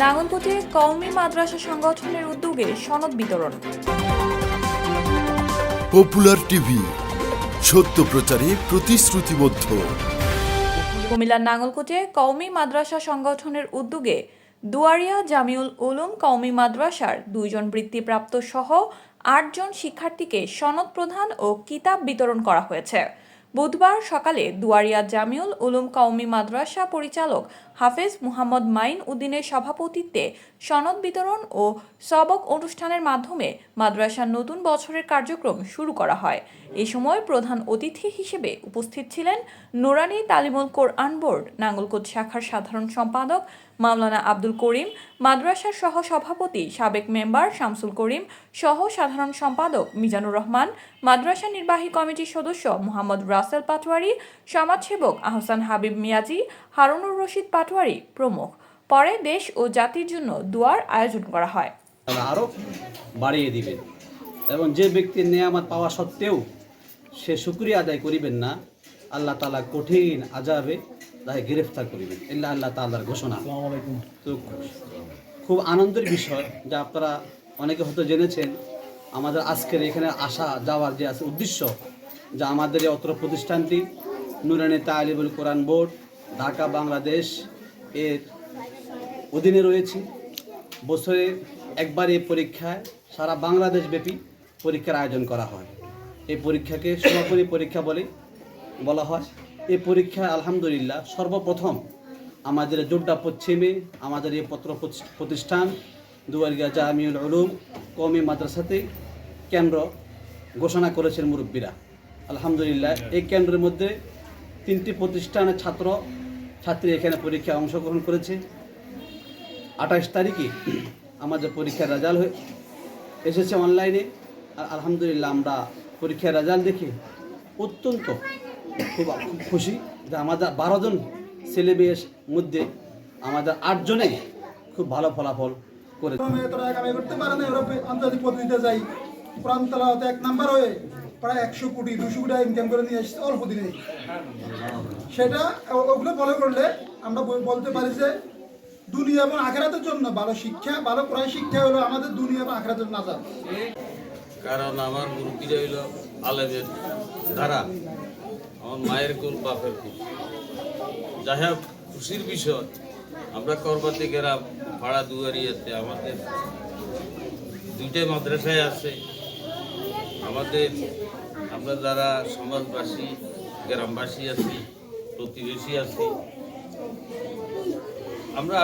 নাঙ্গলকোটে কওমি মাদ্রাসা সংগঠনের উদ্যোগে সনদ বিতরণ। পপুলার টিভি সত্য প্রচারে প্রতিশ্রুতিবদ্ধ। কুমিল্লার নাঙ্গলকোটে কওমি মাদ্রাসা সংগঠনের উদ্যোগে দুয়ারিয়া জামিউল উলুম কওমি মাদ্রাসার দুইজন বৃত্তিপ্রাপ্ত সহ আটজন শিক্ষার্থীকে সনদ প্রধান ও কিতাব বিতরণ করা হয়েছে। বুধবার সকালে দুয়ারিয়া জামিউল উলুম কওমি মাদ্রাসা পরিচালক হাফেজ মুহাম্মদ মাইন উদ্দিনের সভাপতিত্বে সনদ বিতরণ ও সবক অনুষ্ঠানের মাধ্যমে মাদ্রাসার নতুন বছরের কার্যক্রম শুরু করা হয়। এ সময় প্রধান অতিথি হিসেবে উপস্থিত ছিলেন নুরানি তালিমুল কোরআন বোর্ড, নাঙ্গলকোট শাখার সাধারণ সম্পাদক মাওলানা আব্দুল করিম মাদ্রাসার সহ সভাপতি সাবেক মেম্বার শামসুল করিম সহ সাধারণ সম্পাদক মিজানুর রহমান, মাদ্রাসা নির্বাহী কমিটির সদস্য মোহাম্মদ রাসেল পাটোয়ারি, সমাজসেবক আহসান হাবিব মিয়াজি, হারুনুর রশিদ পাটোয়ারি প্রমুখ। পরে দেশ ও জাতির জন্য দুয়ার আয়োজন করা হয়। আরও বাড়িয়ে দিবেন এবং যে ব্যক্তির নেয়ামত পাওয়া সত্ত্বেও সে শুক্রিয়া আদায় করিবেন না, আল্লাহ তালা কঠিন আজাবে তাকে গ্রেফতার করিবেন। এল্লা আল্লাহ তাল্লার ঘোষণা। তো খুব আনন্দের বিষয় যা আপনারা অনেকে হয়তো জেনেছেন আমাদের আজকের এখানে আসা যাওয়ার যে আছে উদ্দেশ্য যা আমাদের এই অত্র প্রতিষ্ঠানটি নুরানি তালিবুল কোরআন বোর্ড ঢাকা বাংলাদেশ এর অধীনে রয়েছে। বছরে একবার এই পরীক্ষায় সারা বাংলাদেশ ব্যাপী পরীক্ষার আয়োজন করা হয়। এই পরীক্ষাকে সমাপনী পরীক্ষা বলে বলা হয়। এই পরীক্ষা আলহামদুলিল্লাহ সর্বপ্রথম আমাদের জোড্ডা পশ্চিমে, আমাদের এই পত্র প্রতিষ্ঠান, দুয়ারিয়া জামিউল উলুম কওমি মাদ্রাসাতে কেন্দ্র ঘোষণা করেছেন মুরব্বীরা। আলহামদুলিল্লাহ, এই কেন্দ্রের মধ্যে তিনটি প্রতিষ্ঠানের ছাত্র, ছাত্রী এখানে পরীক্ষায় অংশগ্রহণ করেছে। আঠাশ তারিখে আমাদের পরীক্ষার রেজাল্ট হয়ে এসেছে অনলাইনে। আর আলহামদুলিল্লাহ, আমরা পরীক্ষার রেজাল্ট দেখে অত্যন্ত খুব খুব খুশি যে আমাদের বারো জন ছেলে মেয়ের মধ্যে আমাদের আটজনে খুব ভালো ফলাফল করে করতে পারে না ইউরোপে। আন্তর্জাতিক পদ্ধতিতে যাই এক নাম্বার হয়ে প্রায় একশো কোটি দুশো কোটি ইনকাম করে নিয়ে এসেছে অল্প দিনে। সেটা ওগুলো ফলো করলে আমরা বলতে পারি যে দুনিয়া এবং আখেরাতের জন্য ভালো শিক্ষা ভালো কোরআন শিক্ষা হলো আমাদের দুনিয়া এবং আখেরাতের নাজার কারণ আমার মুরব্বীরা হইল আলেমের ধারা আমার মায়ের কুল বাপের কুল যাই হোক খুশির বিষয়, আমরা করবাতি গেরাম পাড়া দুয়ারিয়াতে আমাদের দুইটাই মাদ্রাসায় আছে। আমাদের, আমরা যারা সমাজবাসী, গ্রামবাসী আছি, প্রতিবেশী আছি, আমরা